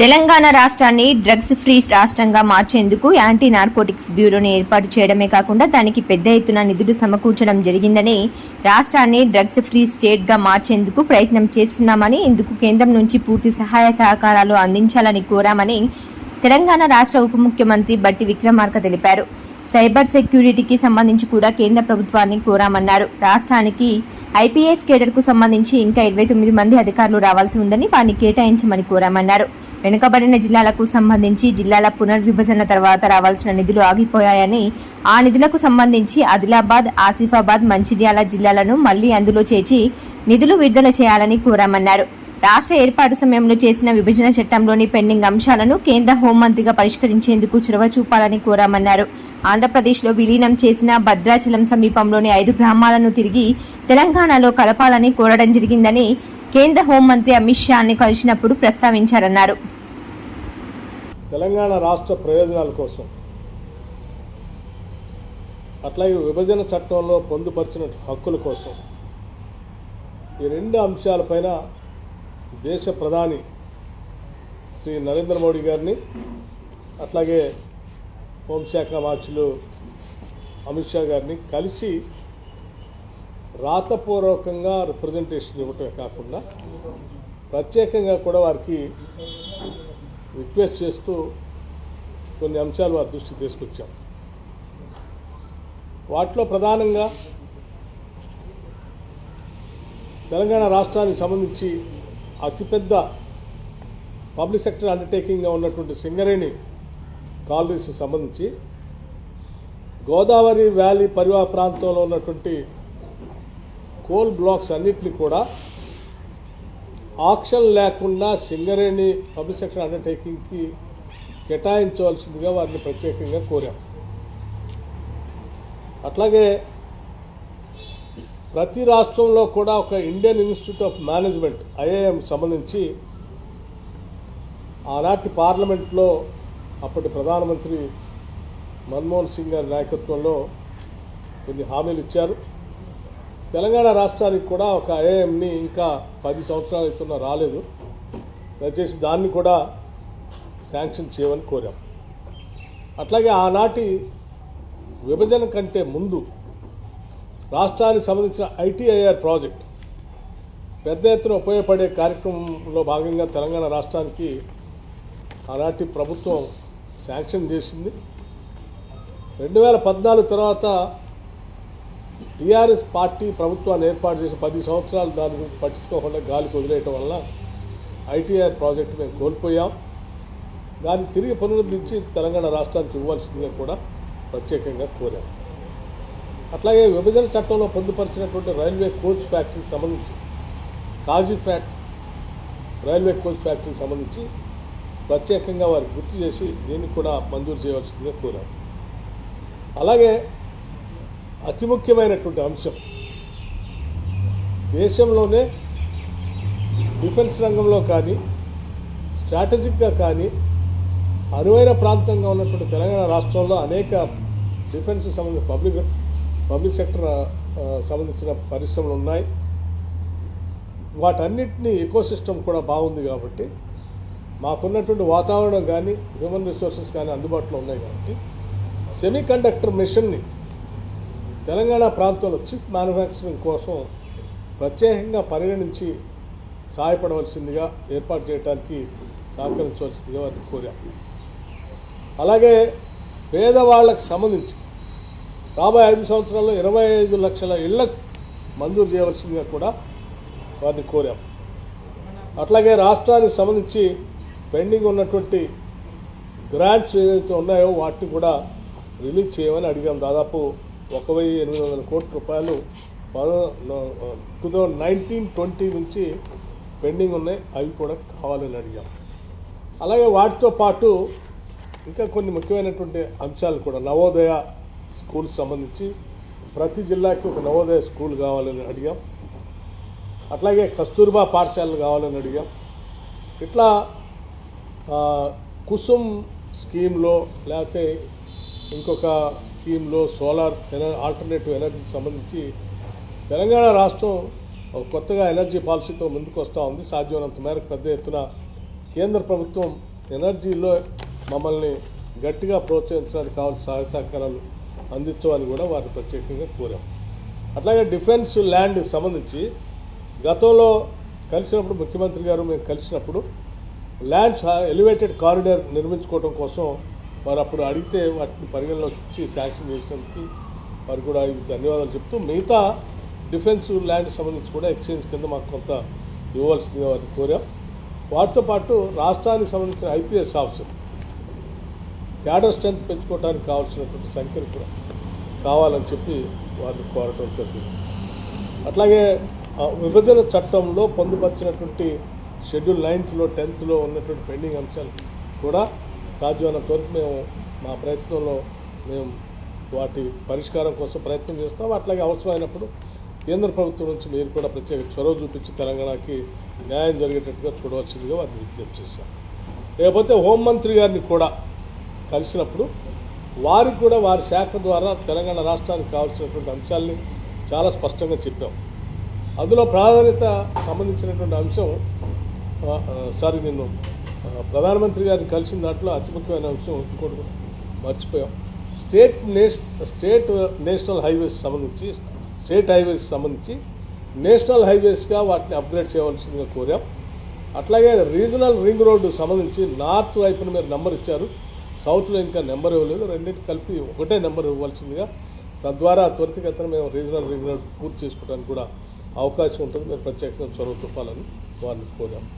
తెలంగాణ రాష్ట్రాన్ని drugs free రాష్ట్రంగా మార్చేందుకు యాంటీ నార్కోటిక్స్ బ్యూరోని ఏర్పాటు చేయడమే కాకుండా దానికి పెద్ద ఎత్తున నిధులు సమకూర్చడం జరిగిందని రాష్ట్రాన్ని డ్రగ్స్ ఫ్రీ స్టేట్గా మార్చేందుకు ప్రయత్నం చేస్తున్నామని ఇందుకు కేంద్రం నుంచి పూర్తి సహాయ సహకారాలు అందించాలని కోరామని తెలంగాణ రాష్ట్ర ఉప ముఖ్యమంత్రి బట్టి విక్రమార్క తెలిపారు. సైబర్ సెక్యూరిటీకి సంబంధించి కూడా కేంద్ర ప్రభుత్వాన్ని కోరామన్నారు. రాష్ట్రానికి ఐపీఎస్ కేడర్కు సంబంధించి ఇంకా ఇరవై తొమ్మిది మంది అధికారులు రావాల్సి ఉందని వారిని కేటాయించమని కోరామన్నారు. వెనుకబడిన జిల్లాలకు సంబంధించి జిల్లాల పునర్విభజన తర్వాత రావాల్సిన నిధులు ఆగిపోయాయని ఆ నిధులకు సంబంధించి ఆదిలాబాద్ ఆసిఫాబాద్ మంచిర్యాల జిల్లాలను మళ్ళీ అందులో చేర్చి నిధులు విడుదల చేయాలని కోరామన్నారు. రాష్ట్ర ఏర్పాటు సమయంలో చేసిన విభజన చట్టంలోని పెండింగ్ అంశాలను కేంద్ర హోంమంత్రిగా పరిష్కరించేందుకు చొరవ చూపాలని కోరామన్నారు. ఆంధ్రప్రదేశ్లో విలీనం చేసిన భద్రాచలం సమీపంలోని ఐదు గ్రామాలను తిరిగి తెలంగాణలో కలపాలని కోరడం జరిగిందని కేంద్ర హోంమంత్రి అమిత్ షాని కలిసినప్పుడు ప్రస్తావించారన్నారు. తెలంగాణ రాష్ట్ర ప్రయోజనాల కోసం అట్లాగే విభజన చట్టంలో పొందుపరిచిన హక్కుల కోసం ఈ రెండు అంశాలపైన దేశ ప్రధాని శ్రీ నరేంద్ర మోడీ గారిని అట్లాగే హోంశాఖ మార్చులు అమిత్ షా గారిని కలిసి రాతపూర్వకంగా రిప్రజెంటేషన్ ఇవ్వటమే కాకుండా ప్రత్యేకంగా కూడా వారికి రిక్వెస్ట్ చేస్తూ కొన్ని అంశాలు వారి దృష్టి తీసుకొచ్చాం. వాటిలో ప్రధానంగా తెలంగాణ రాష్ట్రానికి సంబంధించి అతిపెద్ద పబ్లిక్ సెక్టర్ అండర్టేకింగ్గా ఉన్నటువంటి సింగరేణి కాలనీస్ సంబంధించి గోదావరి వ్యాలీ పరివాహ ప్రాంతంలో ఉన్నటువంటి కోల్ బ్లాక్స్ అన్నింటినీ కూడా ఆక్షన్ లేకుండా సింగరేణి పబ్లిక్ సెక్టర్ అండర్టేకింగ్కి కేటాయించవలసిందిగా వారిని ప్రత్యేకంగా కోరాం. అట్లాగే ప్రతి రాష్ట్రంలో కూడా ఒక Indian institute of management IIM సంబంధించి ఆనాటి పార్లమెంట్లో అప్పటి ప్రధానమంత్రి మన్మోహన్ సింగ్ గారి నాయకత్వంలో కొన్ని హామీలు ఇచ్చారు. తెలంగాణ రాష్ట్రానికి కూడా ఒక ఐఐఎంని ఇంకా పది సంవత్సరాలు అవుతున్నా రాలేదు. దయచేసి దాన్ని కూడా శాంక్షన్ చేయమని కోరాం. అట్లాగే ఆనాటి విభజన కంటే ముందు రాష్ట్రానికి సంబంధించిన ఐటీఐఆర్ ప్రాజెక్ట్ పెద్ద ఎత్తున ఉపయోగపడే కార్యక్రమంలో భాగంగా తెలంగాణ రాష్ట్రానికి ఆనాటి ప్రభుత్వం శాంక్షన్ చేసింది. రెండు వేల పద్నాలుగు తర్వాత టీఆర్ఎస్ పార్టీ ప్రభుత్వాన్ని ఏర్పాటు చేసి పది సంవత్సరాలు దాని గురించి పట్టించుకోకుండా గాలికి వదిలేయటం వల్ల ఐటీఆర్ ప్రాజెక్టు మేము కోల్పోయాం. దాన్ని తిరిగి పునరుద్ధరించి తెలంగాణ రాష్ట్రానికి ఇవ్వాల్సిందిగా కూడా ప్రత్యేకంగా కోరాము అట్లాగే విభజన చట్టంలో పొందుపరిచినటువంటి రైల్వే కోచ్ ఫ్యాక్టరీకి సంబంధించి కాజీ ఫ్యాక్ట్ రైల్వే కోచ్ ఫ్యాక్టరీకి సంబంధించి ప్రత్యేకంగా వారు గుర్తు చేసి దీన్ని కూడా మంజూరు చేయవలసిందిగా కోరారు. అలాగే అతి ముఖ్యమైనటువంటి అంశం దేశంలోనే డిఫెన్స్ రంగంలో కానీ స్ట్రాటజిక్గా కానీ అనువైన ప్రాంతంగా ఉన్నటువంటి తెలంగాణ రాష్ట్రంలో అనేక డిఫెన్స్ సంబంధించిన పబ్లిక్ పబ్లిక్ సెక్టర్ సంబంధించిన పరిశ్రమలు ఉన్నాయి. వాటన్నిటినీ ఎకో సిస్టమ్ కూడా బాగుంది కాబట్టి మాకున్నటువంటి వాతావరణం కానీ హ్యూమన్ రిసోర్సెస్ కానీ అందుబాటులో ఉన్నాయి కాబట్టి సెమీ కండక్టర్ మిషన్ని తెలంగాణ ప్రాంతంలో చిప్ మ్యానుఫ్యాక్చరింగ్ కోసం ప్రత్యేకంగా పరిగణించి సహాయపడవలసిందిగా ఏర్పాటు చేయడానికి సహకరించవలసిందిగా వారిని కోరాం. అలాగే పేదవాళ్ళకు సంబంధించి రాబోయే ఐదు సంవత్సరాల్లో ఇరవై ఐదు లక్షల ఇళ్ళకు మంజూరు చేయవలసిందిగా కూడా వారిని కోరాం. అట్లాగే రాష్ట్రానికి సంబంధించి పెండింగ్ ఉన్నటువంటి గ్రాంట్స్ ఏదైతే ఉన్నాయో వాటిని కూడా రిలీజ్ చేయమని అడిగాం. దాదాపు ఒక వెయ్యి ఎనిమిది వందల కోట్ల రూపాయలు టూ థౌజండ్ నైన్టీన్ ట్వంటీ నుంచి పెండింగ్ ఉన్నాయి. అవి కూడా కావాలని అడిగాం. అలాగే వాటితో పాటు ఇంకా కొన్ని ముఖ్యమైనటువంటి అంశాలు కూడా. నవోదయ స్కూల్ సంబంధించి ప్రతి జిల్లాకి ఒక నవోదయ స్కూల్ కావాలని అడిగాం. అట్లాగే కస్తూర్బా పాఠశాలలు కావాలని అడిగాం. ఇట్లా కుసుమ్ స్కీమ్లో లేకపోతే ఇంకొక స్కీమ్లో సోలార్ ఎనర్ ఆల్టర్నేటివ్ ఎనర్జీకి సంబంధించి తెలంగాణ రాష్ట్రం ఒక కొత్తగా ఎనర్జీ పాలసీతో ముందుకు వస్తూ ఉంది. సాధ్యమైనంత మేరకు పెద్ద ఎత్తున కేంద్ర ప్రభుత్వం ఎనర్జీలో మమ్మల్ని గట్టిగా ప్రోత్సహించడానికి కావాల్సిన సహాయ సహకారాలు అందించమని కూడా వారిని ప్రత్యేకంగా కోరాం. అట్లాగే డిఫెన్స్ ల్యాండ్ సంబంధించి గతంలో కలిసినప్పుడు ముఖ్యమంత్రి గారు మేము కలిసినప్పుడు ల్యాండ్స్ ఎలివేటెడ్ కారిడార్ నిర్మించుకోవడం కోసం వారు అప్పుడు అడిగితే వాటిని పరిగణలోకి ఇచ్చి శాంక్షన్ చేసినందుకు వారు కూడా ధన్యవాదాలు చెప్తూ మిగతా డిఫెన్స్ ల్యాండ్ సంబంధించి కూడా ఎక్స్చేంజ్ కింద మాకు కొంత ఇవ్వాల్సిందిగా వారిని కోరాం. వాటితో పాటు రాష్ట్రానికి సంబంధించిన ఐపీఎస్ ఆఫీసర్ క్యాడర్ స్ట్రెంత్ పెంచుకోవడానికి కావాల్సినటువంటి సంఖ్యను కూడా కావాలని చెప్పి వారిని కోరటం జరిగింది. అట్లాగే విభజన చట్టంలో పొందుపరిచినటువంటి షెడ్యూల్ నైన్త్లో టెన్త్లో ఉన్నటువంటి పెండింగ్ అంశాలు కూడా సాధ్యమైనంత వరకు మేము మా ప్రయత్నంలో మేము వాటి పరిష్కారం కోసం ప్రయత్నం చేస్తాం. అట్లాగే అవసరమైనప్పుడు కేంద్ర ప్రభుత్వం నుంచి మీరు కూడా ప్రత్యేక చొరవ చూపించి తెలంగాణకి న్యాయం జరిగేటట్టుగా చూడవలసిందిగా వారిని విజ్ఞప్తి చేశాం. లేకపోతే హోంమంత్రి గారిని కూడా కలిసినప్పుడు వారికి కూడా వారి శాఖ ద్వారా తెలంగాణ రాష్ట్రానికి కావాల్సినటువంటి అంశాలని చాలా స్పష్టంగా చెప్పాం. అందులో ప్రాధాన్యత సంబంధించినటువంటి అంశం సారీ నేను ప్రధానమంత్రి గారిని కలిసిన దాంట్లో అతి ముఖ్యమైన అంశం ఇంకోటి మర్చిపోయాం. State nation state national highways సంబంధించి స్టేట్ హైవేస్ సంబంధించి నేషనల్ హైవేస్గా వాటిని అప్గ్రేడ్ చేయవలసిందిగా కోరాం. అట్లాగే రీజనల్ రింగ్ రోడ్డు సంబంధించి నార్త్ వైపున మీరు నెంబర్ ఇచ్చారు. సౌత్లో ఇంకా నెంబర్ ఇవ్వలేదు రెండింటి కలిపి ఒకటే నెంబర్ ఇవ్వాల్సిందిగా. తద్వారా త్వరితగతిన మేము రీజనల్ రింగ్ రోడ్ పూర్తి చేసుకోవడానికి కూడా అవకాశం ఉంటుంది. మేము ప్రత్యేకంగా చొరవ చూపాలని వారిని కోరాము.